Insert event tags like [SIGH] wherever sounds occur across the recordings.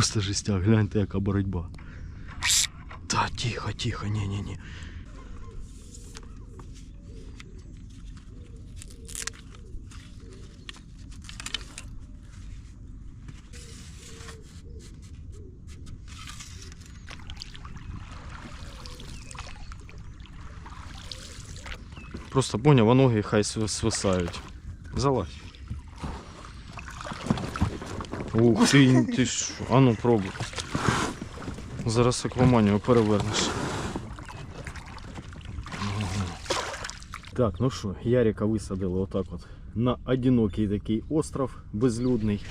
просто жестяк, гляньте, яка боротьба. Та тихо, тихо, ні-ні-ні. Просто поняв, а ноги хай св- свисають. Залазь. Ух ти, ти що? А ну пробуй. Зараз акваманію перевернеш. Так, ну що, Ярика висадили отак от на одинокий такий остров безлюдний.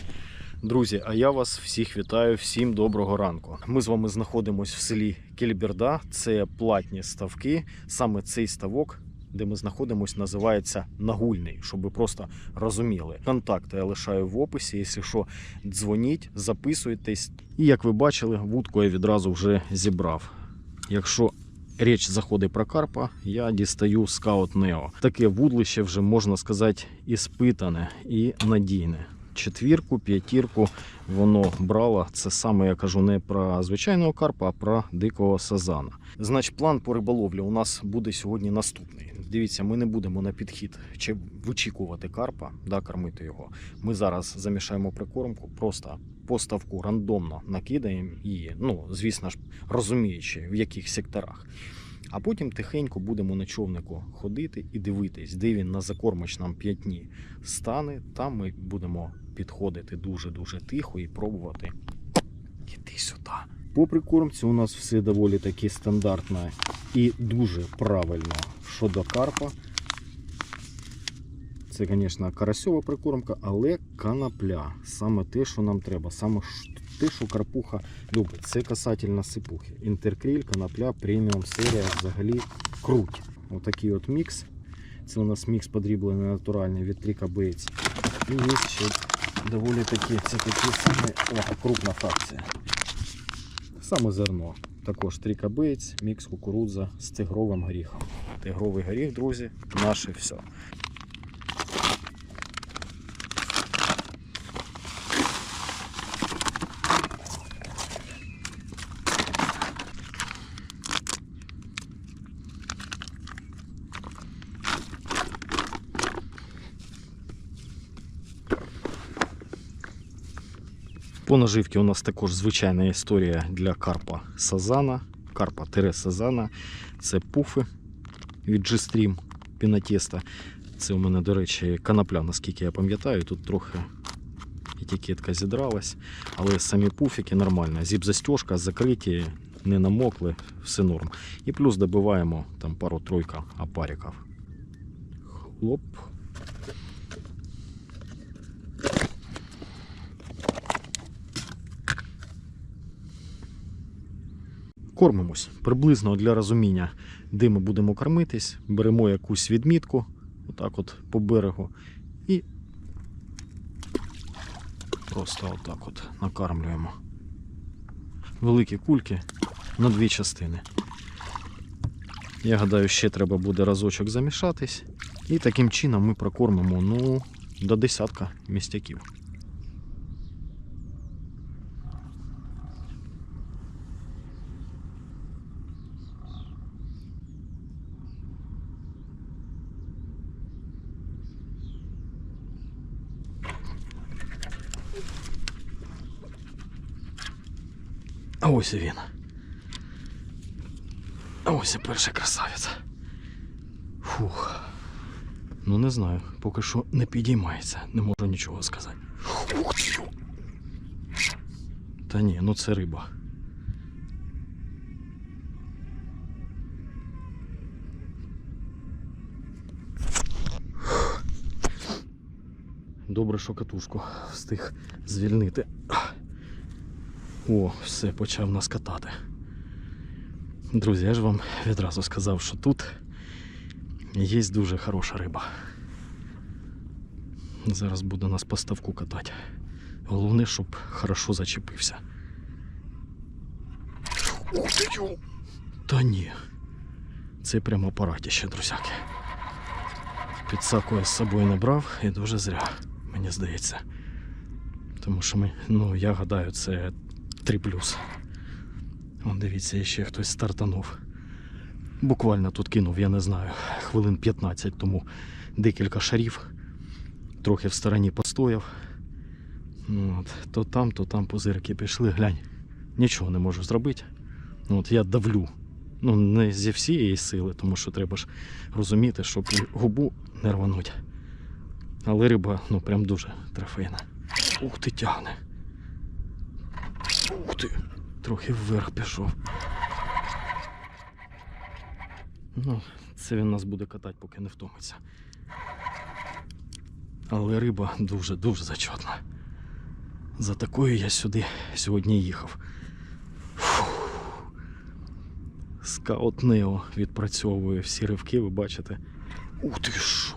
Друзі, а я вас всіх вітаю, всім доброго ранку. Ми з вами знаходимося в селі Кельберда. Це платні ставки. Саме цей ставок, де ми знаходимося, називається Нагульний, щоб ви просто розуміли. Контакти я лишаю в описі. Якщо що, дзвоніть, записуйтесь. І як ви бачили, вудку я відразу вже зібрав. Якщо річ заходить про карпа, я дістаю скаут Нео. Таке вудлище вже можна сказати іспитане і надійне. Четвірку, п'ятірку воно брало. Це саме я кажу не про звичайного карпа, а про дикого сазана. Значить, план по риболовлі у нас буде сьогодні наступний. Дивіться, ми не будемо на підхід чи вичікувати карпа, да, кормити його. Ми зараз замішаємо прикормку, просто по ставку рандомно накидаємо її. Ну, звісно ж, розуміючи, в яких секторах. А потім тихенько будемо на човнику ходити і дивитись, де він на закормочному п'ятні стане. Там ми будемо підходити дуже-дуже тихо і пробувати. Іди сюди. По прикормці у нас все доволі таки стандартно і дуже правильно щодо карпа. Це, звісно, карасьова прикормка, але канапля. Саме те, що нам треба, саме те, що карпуха любить. Це касательно сипухи. Інтеркріль, канапля, преміум серія взагалі круть. Отакий от мікс. Це у нас мікс подріблений натуральний від Тріка Бейтс. І є ще доволі такі, це такі саме о, крупна фракція. Саме зерно. Також Тріка Бейтс, мікс кукурудза з тигровим горіхом. Тигровий горіх, друзі, наше все. По наживці у нас також звичайна історія для карпа сазана. Карпа сазана. Це пуфи від G-Stream пінатеста. Це у мене, до речі, канапля, наскільки я пам'ятаю. Тут трохи етикетка зідралась. Але самі пуфіки нормально. Зіп-застежка закриті, не намокли, все норм. І плюс добиваємо пару-тройка опариків. Хлоп. Кормимось. Приблизно для розуміння, де ми будемо кормитись, беремо якусь відмітку, отак от по берегу, і просто отак от накармлюємо. Великі кульки на дві частини. Я гадаю, ще треба буде разочок замішатись. І таким чином ми прокормимо ну, до десятка містяків. А ось і він. А ось і перший красавець. Фух. Ну не знаю, поки що не підіймається, не можу нічого сказати. Ух ти! Та ні, ну це риба. Добре, що катушку встиг звільнити. О, все, почав нас катати. Друзі, я ж вам відразу сказав, що тут є дуже хороша риба. Зараз буде нас по ставку катати. Головне, щоб хорошо зачепився. Та ні. Це прямо апаратіще, друзяки. Підсаку я з собою не брав і дуже зря, мені здається. Тому що ми, ну, я гадаю, це 3. Вон дивіться, ще хтось стартанув. Буквально тут кинув, я не знаю, хвилин 15 тому декілька шарів. Трохи в стороні постояв. Ну, От, то там, то там пузирки пішли, глянь. Нічого не можу зробити. Ну, От я давлю. Ну, не зі всієї сили, тому що треба ж розуміти, щоб губу не рвануть. Але риба, ну, прям дуже трофейна. Ух ти тягне. Ух ти. Трохи вверх пішов. Ну, це він нас буде катати, поки не втомиться. Але риба дуже-дуже зачетна. За такою я сюди сьогодні їхав. Скаут Нео відпрацьовує всі ривки, ви бачите. Ух ти що!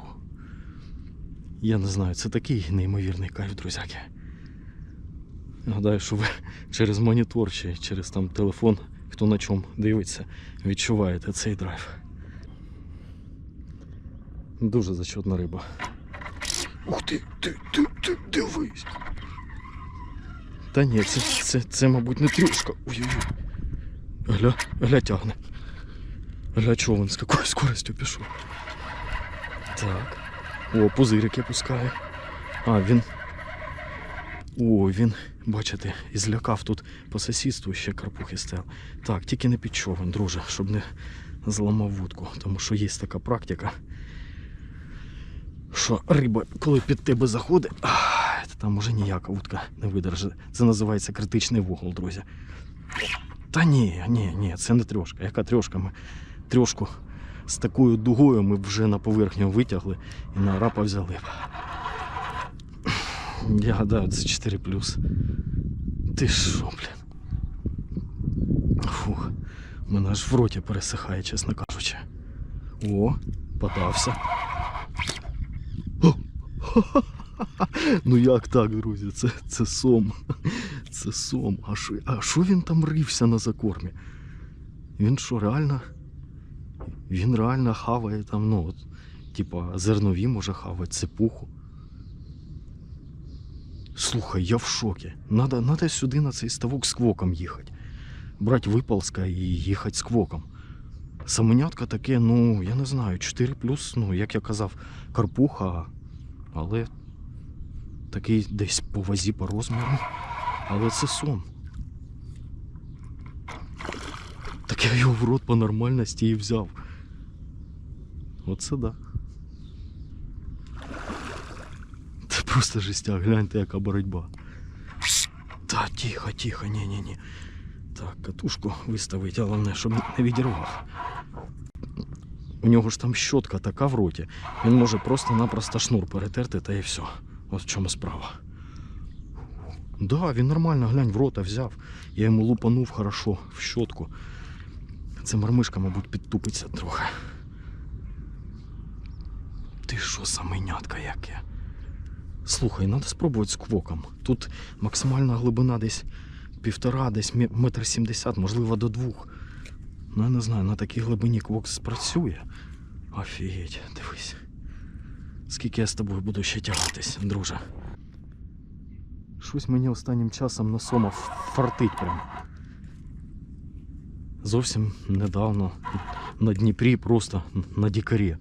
Я не знаю, це такий неймовірний кайф, друзяки. Гадаю, що ви через монітор чи через там телефон, хто на чому дивиться, відчуваєте цей драйв. Дуже зачетна риба. Ух ти, ти, ти, ти, дивись. Та ні, це, це, це, мабуть, не трюшка. Ой-ой-ой. Гля, гля тягне. Гля човен з якою скоростю пішов. Так. О, пузирик я пускаю. А, він. О, він, бачите, і злякав тут по сусідству ще карпухи стояв. Так, тільки не під човен, друже, щоб не зламав вудку, тому що є така практика. Що риба, коли під тебе заходить, ах, там уже ніяка вудка не видержить. Це називається критичний вугол, друзі. Та ні, ні, ні, це не трьошка. Яка трьошка? Ми трьошку з такою дугою ми вже на поверхню витягли і на рапа взяли. Я гадаю, це 4 Ти що, блін? Фух, мене аж в роті пересихає, чесно кажучи. О, подався. О! Ну як так, друзі? Це, це сом. Це сом. А що, він там рився на закормі? Він що, реально? Він реально хаває там, ну, от, типа, зернові може хавати, цепуху. Слухай, я в шокі. Надо, надо сюди на цей ставок з квоком їхати. Брати випалска і їхати з квоком. Саменятка таке, ну, я не знаю, 4 плюс, ну, як я казав, карпуха, але такий десь по вазі по розміру. Але це сон. Так я його в рот по нормальності і взяв. Оце да. Це просто жестяк, гляньте, яка боротьба. Та тихо, тихо, ні-ні-ні. Так, катушку виставить, а головне, щоб не відірвав. У нього ж там щотка така в роті. Він може просто-напросто шнур перетерти та і все. От в чому справа. Да, він нормально, глянь, в рота взяв. Я йому лупанув хорошо в щотку. Це мармишка, мабуть, підтупиться трохи. Ти що, самийнятка яке? Слухай, треба спробувати з квоком. Тут максимальна глибина десь півтора, десь метр сімдесят, можливо, до двох. Ну, я не знаю, на такій глибині квок спрацює. Офігеть, дивись. Скільки я з тобою буду ще тягатись, друже. Щось мені останнім часом на сома фартить прям. Зовсім недавно на Дніпрі, просто на дікарі.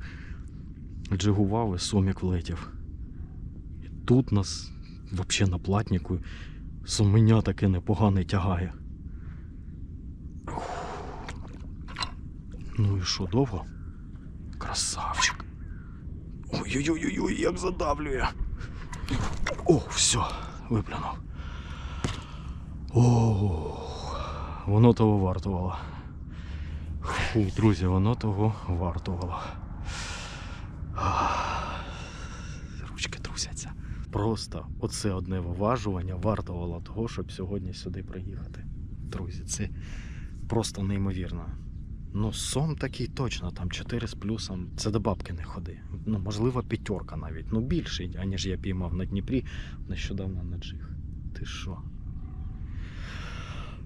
Джигував і сомік влетів. Тут нас взагалі на платніку соменя таке непогане тягає. Ну і що, довго? Красавчик. Ой-ой-ой, як задавлює. О, все, виплюнув. О, воно того вартувало. Фу, друзі, воно того вартувало. Просто оце одне виважування вартувало того, щоб сьогодні сюди приїхати. Друзі, це просто неймовірно. Ну, сом такий точно, там 4 з плюсом. Це до бабки не ходи. Ну, можливо, п'ятерка навіть. Ну, більший, аніж я піймав на Дніпрі нещодавно на джиг. Ти що?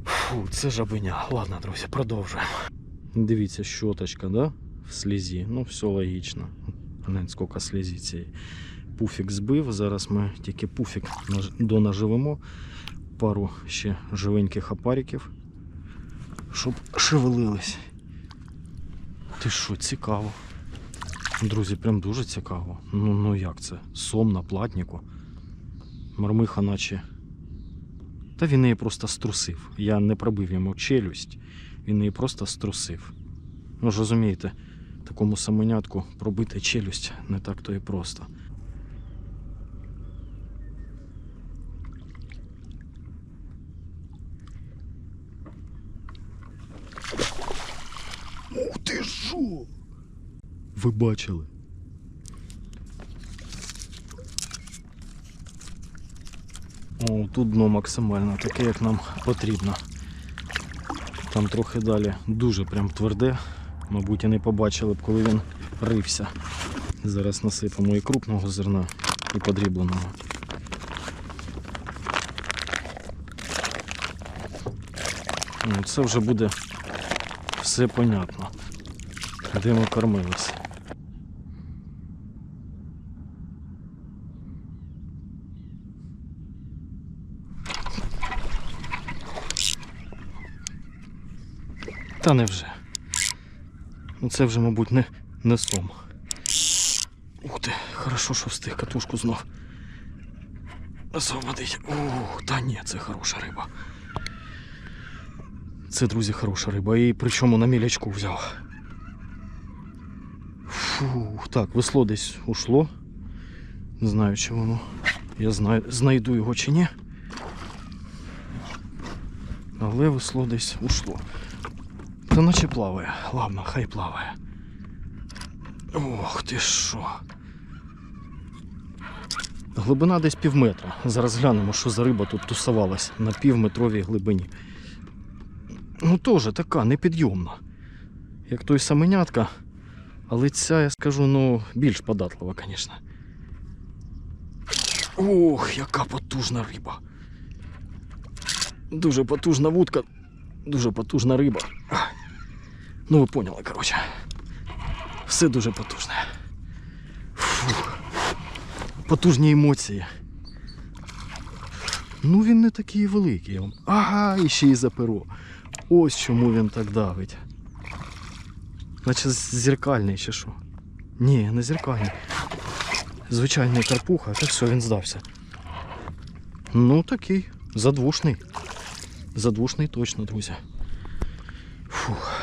Фу, це жабиня. Ладно, друзі, продовжуємо. Дивіться, щоточка, да? В слізі. Ну, все логічно. Глянь, скільки слізі цієї. Пуфік збив. Зараз ми тільки пуфік наж- донаживемо. пару ще живеньких опариків, щоб шевелились. Ти що, цікаво. Друзі, прям дуже цікаво. Ну, ну як це? Сом на платніку. Мармиха наче. Та він її просто струсив. Я не пробив йому челюсть, він її просто струсив. Ну ж розумієте, такому самонятку пробити челюсть не так то і просто. Ух ти що? Ви бачили? О, тут дно максимально таке, як нам потрібно. Там трохи далі дуже прям тверде. Мабуть, і не побачили б, коли він рився. Зараз насипемо і крупного зерна, і подрібленого. Ну, Це вже буде все понятно. Де ми кормилися. Та невже. Ну це вже, мабуть, не, не сом. Ух ти, хорошо, що встиг катушку знов. Освободить. Ух, та ні, це хороша риба. Це, друзі, хороша риба. І причому на мілячку взяв. Фух, так, весло десь ушло. Не знаю, чи воно. Я знаю, знайду його чи ні. Але весло десь ушло. Та наче плаває. Ладно, хай плаває. Ох ти що. Глибина десь пів метра. Зараз глянемо, що за риба тут тусувалась на півметровій глибині. Ну теж така непідйомна. Як той саменятка. Але ця, я скажу, ну, більш податлива, звісно. Ох, яка потужна риба. Дуже потужна вудка, дуже потужна риба. Ну, ви поняли, коротше. Все дуже потужне. Фу. Потужні емоції. Ну він не такий великий. Ага, і ще й за перо. Ось чому він так давить. Наче зеркальний чи що? Ні, не зеркальний. Звичайний карпуха, так все, він здався. Ну такий, задвушний. Задвушний точно, друзі. Фух.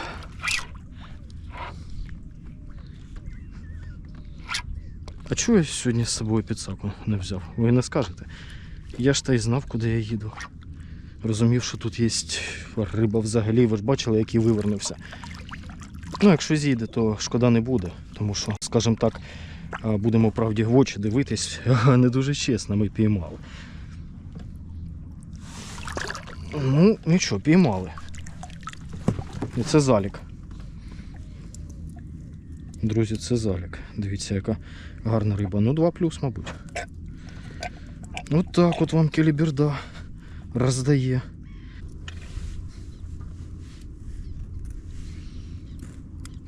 А чого я сьогодні з собою підсаку не взяв? Ви не скажете. Я ж та й знав, куди я їду. Розумів, що тут є риба взагалі. Ви ж бачили, який вивернувся. Ну, якщо зійде, то шкода не буде. Тому що, скажімо так, будемо правді в очі дивитись, [LAUGHS] не дуже чесно ми піймали. Ну, нічого, піймали. І це залік. Друзі, це залік. Дивіться, яка гарна риба. Ну, 2 плюс, мабуть. От так от вам келіберда роздає.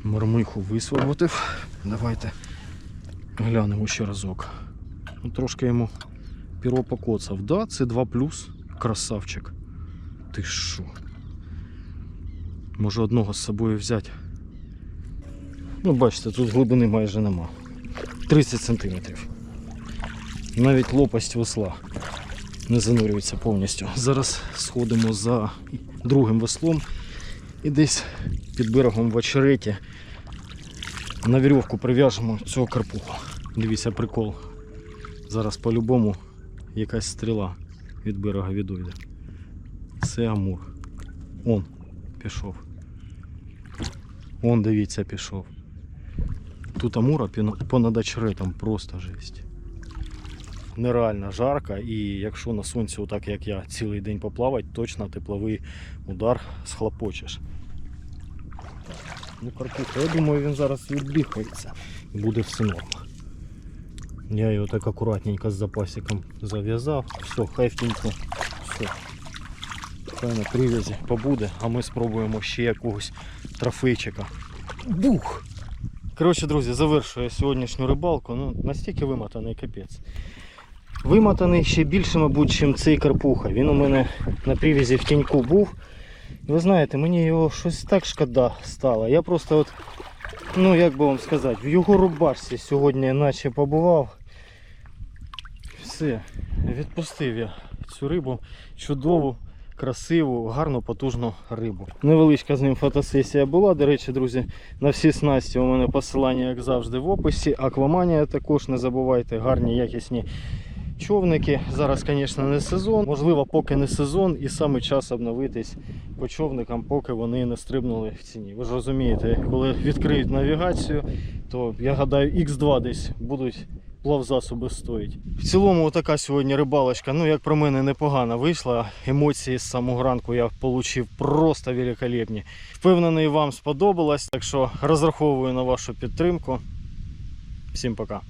Мармиху висвободив. Давайте глянемо ще разок. Ну, Трошки йому піро покоцав. Да, це 2 плюс. Красавчик. Ти що? Може одного з собою взяти. Ну, бачите, тут глибини майже нема. 30 сантиметрів. Навіть лопасть весла не занурюється повністю. Зараз сходимо за другим веслом і десь під берегом в очереті на вірьовку прив'яжемо цього карпуху. Дивіться прикол. Зараз по-любому якась стріла від берега відійде. Це амур. Он пішов. Он, дивіться, пішов. Тут амура понад очеретом просто жесть. Нереально жарко, і якщо на сонці, отак як я, цілий день поплавати, точно тепловий удар схлопочеш. Ну, карпуха, я думаю, він зараз відбігається і буде все норм. Я його так акуратненько з запасиком зав'язав. Все, тіньку. Все. Хай на прив'язі побуде, а ми спробуємо ще якогось трофейчика. Бух! Коротше, друзі, завершую сьогоднішню рибалку. Ну, настільки вимотаний капець. вимотаний ще більше, мабуть, ніж цей карпуха. Він у мене на привізі в тіньку був. Ви знаєте, мені його щось так шкода стало. Я просто от, ну як би вам сказати, в його рубашці сьогодні наче побував. Все, відпустив я цю рибу чудову, красиву, гарну, потужну рибу. Невеличка з ним фотосесія була. До речі, друзі, на всі снасті у мене посилання, як завжди, в описі. Акваманія також не забувайте, гарні, якісні човники. Зараз, звісно, не сезон. Можливо, поки не сезон, і саме час обновитись по човникам, поки вони не стрибнули в ціні. Ви ж розумієте, коли відкриють навігацію, то я гадаю, X2 десь будуть плавзасоби стоїть. В цілому, така сьогодні рибалочка, ну як про мене, непогана вийшла. Емоції з самого ранку я отримав просто великолепні. Впевнений, вам сподобалось, так що розраховую на вашу підтримку. Всім пока.